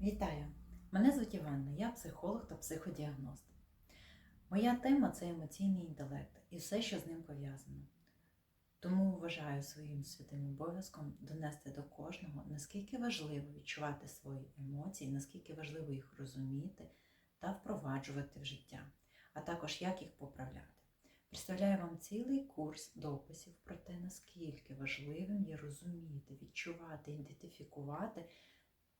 Вітаю! Мене звуть Іванна, я психолог та психодіагност. Моя тема це емоційний інтелект і все, що з ним пов'язано. Тому вважаю своїм святим обов'язком донести до кожного, наскільки важливо відчувати свої емоції, наскільки важливо їх розуміти та впроваджувати в життя, а також як їх поправляти. Представляю вам цілий курс дописів про те, наскільки важливим є розуміти, відчувати, ідентифікувати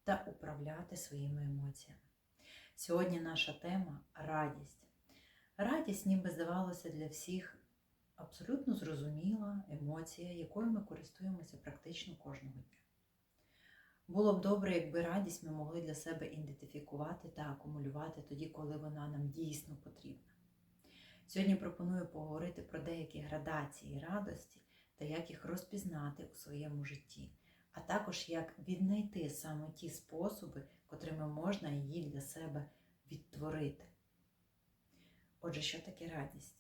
та управляти своїми емоціями. Сьогодні наша тема радість. Радість, ніби здавалося, для всіх абсолютно зрозуміла емоція, якою ми користуємося практично кожного дня. Було б добре, якби радість ми могли для себе ідентифікувати та акумулювати тоді, коли вона нам дійсно потрібна. Сьогодні пропоную поговорити про деякі градації радості та як їх розпізнати у своєму житті а також як віднайти саме ті способи, котрими можна її для себе відтворити. Отже, що таке радість?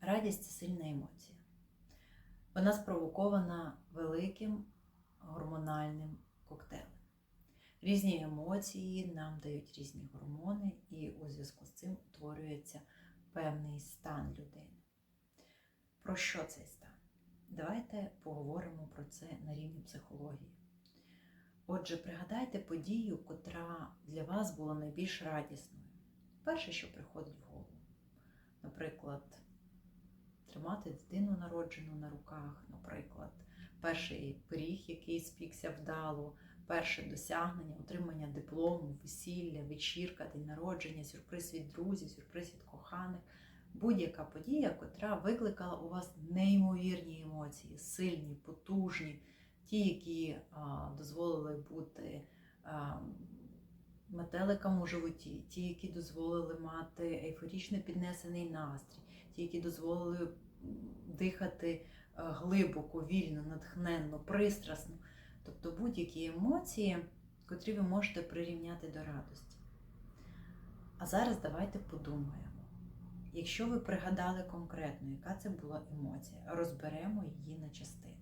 Радість це сильна емоція. Вона спровокована великим гормональним коктейлем. Різні емоції нам дають різні гормони, і у зв'язку з цим утворюється певний стан людини. Про що цей стан? Давайте поговоримо про це на рівні психології. Отже, пригадайте подію, котра для вас була найбільш радісною. Перше, що приходить в голову. Наприклад, тримати дитину народжену на руках, наприклад, перший пиріг, який спікся вдало, перше досягнення, отримання диплому, весілля, вечірка, день народження, сюрприз від друзів, сюрприз від коханих будь-яка подія, котра викликала у вас неймовірні емоції, сильні, потужні, ті, які а, дозволили бути а, метеликам у животі, ті, які дозволили мати ейфорічно піднесений настрій, ті, які дозволили дихати глибоко, вільно, натхненно, пристрасно. Тобто будь-які емоції, котрі ви можете прирівняти до радості. А зараз давайте подумаємо. Якщо ви пригадали конкретно, яка це була емоція, розберемо її на частини.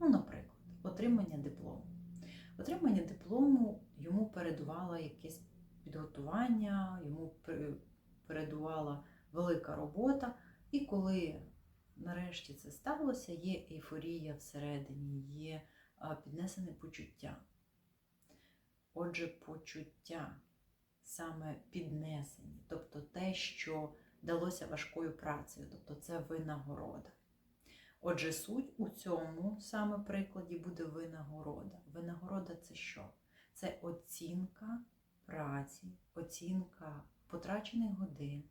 Ну, наприклад, отримання диплому. Отримання диплому йому передувало якесь підготування, йому передувала велика робота, і коли нарешті це сталося, є ейфорія всередині, є піднесене почуття. Отже, почуття саме піднесені, тобто те, що далося важкою працею, тобто це винагорода. Отже, суть у цьому саме прикладі буде винагорода. Винагорода це що? Це оцінка праці, оцінка потрачених годин,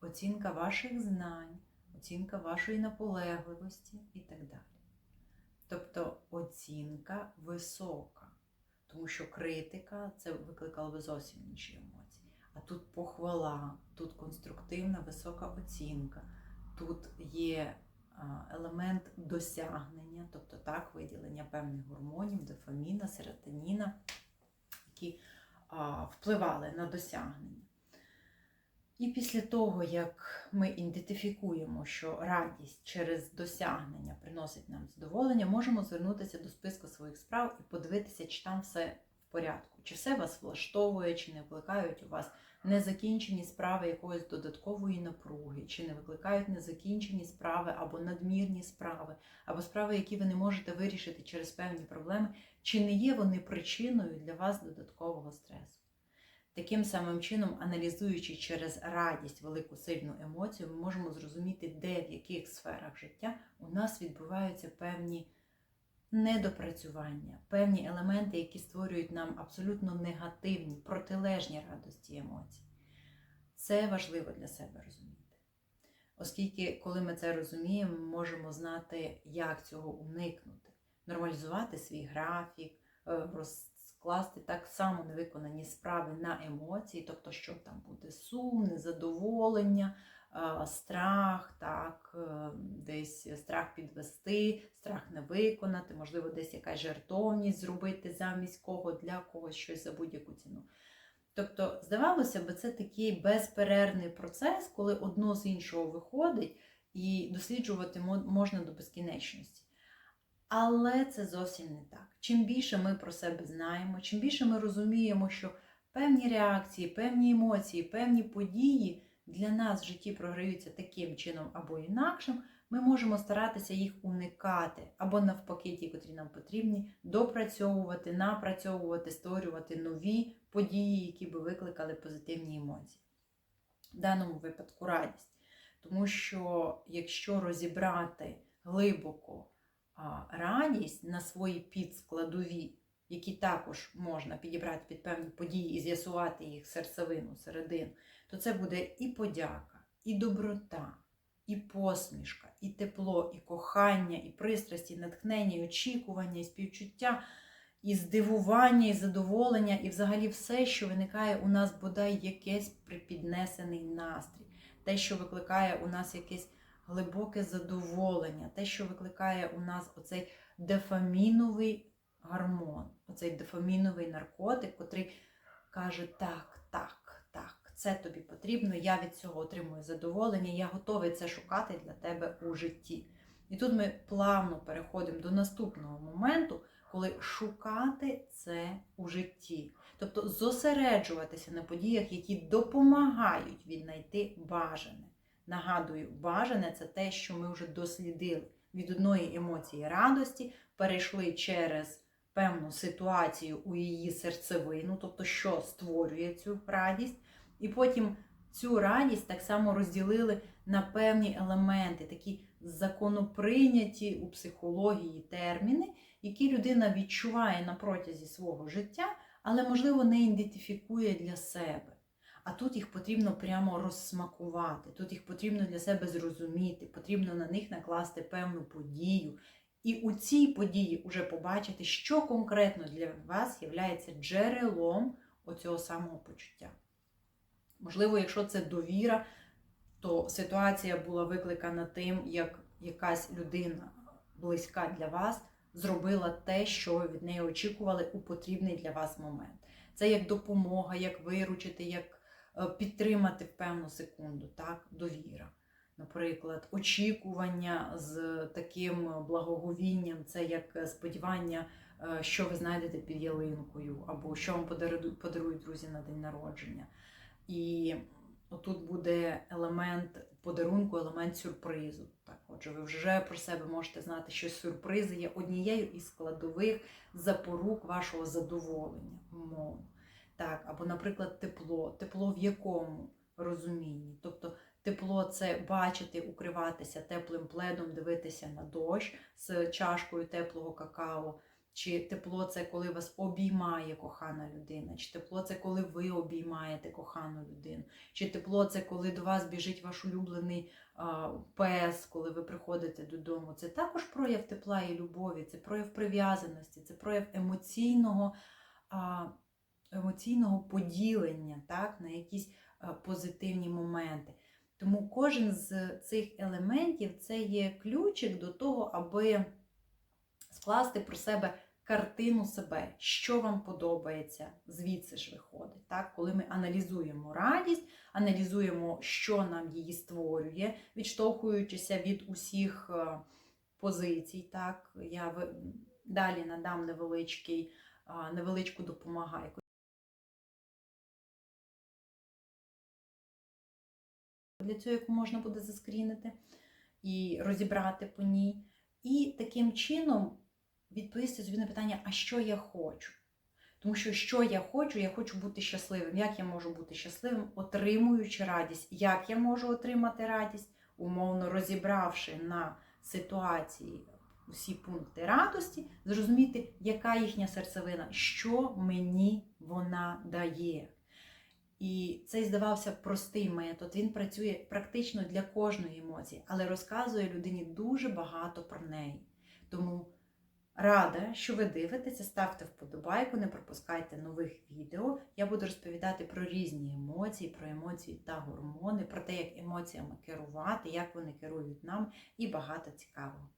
оцінка ваших знань, оцінка вашої наполегливості і так далі. Тобто оцінка висока, тому що критика це викликало би зовсім інші емоції. А тут похвала, тут конструктивна висока оцінка, тут є елемент досягнення, тобто так, виділення певних гормонів, дофаміна, серотоніна, які впливали на досягнення. І після того, як ми ідентифікуємо, що радість через досягнення приносить нам задоволення, можемо звернутися до списку своїх справ і подивитися, чи там все порядку, чи все вас влаштовує, чи не викликають у вас незакінчені справи якоїсь додаткової напруги, чи не викликають незакінчені справи або надмірні справи, або справи, які ви не можете вирішити через певні проблеми, чи не є вони причиною для вас додаткового стресу. Таким самим чином, аналізуючи через радість велику сильну емоцію, ми можемо зрозуміти, де в яких сферах життя у нас відбуваються певні недопрацювання, певні елементи, які створюють нам абсолютно негативні, протилежні радості емоцій. Це важливо для себе розуміти. Оскільки, коли ми це розуміємо, ми можемо знати, як цього уникнути, нормалізувати свій графік, е, розкласти так само невиконані справи на емоції, тобто, що там буде сум, незадоволення, страх, так, е, десь страх підвести, страх не виконати, можливо, десь якась жертовність зробити замість кого, для когось щось за будь-яку ціну. Тобто, здавалося б, це такий безперервний процес, коли одно з іншого виходить, і досліджувати можна до безкінечності. Але це зовсім не так. чим більше ми про себе знаємо, чим більше ми розуміємо, що певні реакції, певні емоції, певні події для нас в житті програються таким чином або інакшим, ми можемо старатися їх уникати, або навпаки, ті, котрі нам потрібні, допрацьовувати, напрацьовувати, створювати нові події, які би викликали позитивні емоції. В даному випадку радість. Тому що якщо розібрати глибоко радість на свої підскладові, які також можна підібрати під певні події і з'ясувати їх серцевину, середину, то це буде і подяка, і доброта, і посмішка, і тепло, і кохання, і пристрасть, і натхнення, і очікування, і співчуття, і здивування, і задоволення, і взагалі все, що виникає у нас бодай якийсь припіднесений настрій, те, що викликає у нас якесь глибоке задоволення, те, що викликає у нас оцей дофаміновий гормон, оцей дофаміновий наркотик, котрий каже: так, так, так, це тобі потрібно, я від цього отримую задоволення, я готовий це шукати для тебе у житті. І тут ми плавно переходимо до наступного моменту, коли шукати це у житті. Тобто зосереджуватися на подіях, які допомагають віднайти бажане. Нагадую, бажане це те, що ми вже дослідили від одної емоції радості, перейшли через певну ситуацію у її серцевину, тобто, що створює цю радість, і потім цю радість так само розділили на певні елементи, такі законоприйняті у психології терміни, які людина відчуває на протязі свого життя, але, можливо, не ідентифікує для себе. А тут їх потрібно прямо розсмакувати, тут їх потрібно для себе зрозуміти, потрібно на них накласти певну подію. І у цій події вже побачити, що конкретно для вас є джерелом оцього самого почуття. Можливо, якщо це довіра, то ситуація була викликана тим, як якась людина близька для вас зробила те, що ви від неї очікували у потрібний для вас момент. Це як допомога, як виручити, як е, підтримати в певну секунду, так, довіра. Наприклад, очікування з таким благоговінням, це як сподівання, е, що ви знайдете під ялинкою, або що вам подарують, друзі на день народження. І отут буде елемент подарунку, елемент сюрпризу. Так, Отже, ви вже про себе можете знати, що сюрпризи є однією із складових запорук вашого задоволення, умовно. Так, Або, наприклад, тепло. Тепло в якому розумінні? Тобто тепло це бачити, укриватися теплим пледом, дивитися на дощ з чашкою теплого какао. Чи тепло це коли вас обіймає кохана людина, чи тепло це коли ви обіймаєте кохану людину, чи тепло це коли до вас біжить ваш улюблений а, пес, коли ви приходите додому. Це також прояв тепла і любові, це прояв прив'язаності, це прояв емоційного а, емоційного поділення так, на якісь позитивні моменти. Тому кожен з цих елементів це є ключик до того, аби скласти про себе картину себе, що вам подобається, звідси ж виходить. Так? Коли ми аналізуємо радість, аналізуємо, що нам її створює, відштовхуючися від усіх е, позицій. Так? Я далі надам невеличкий, невеличку допомагайку. Цього, яку можна буде заскрінити і розібрати по ній. І таким чином відповісти собі на питання, а що я хочу? Тому що, що я хочу, я хочу бути щасливим. Як я можу бути щасливим, отримуючи радість? Як я можу отримати радість, умовно розібравши на ситуації усі пункти радості, зрозуміти, яка їхня серцевина, що мені вона дає. І цей здавався простий метод. Він працює практично для кожної емоції, але розказує людині дуже багато про неї. Тому рада, що ви дивитеся, ставте вподобайку, не пропускайте нових відео. Я буду розповідати про різні емоції, про емоції та гормони, про те, як емоціями керувати, як вони керують нам, і багато цікавого.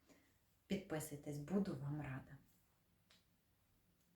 Підписуйтесь, буду вам рада.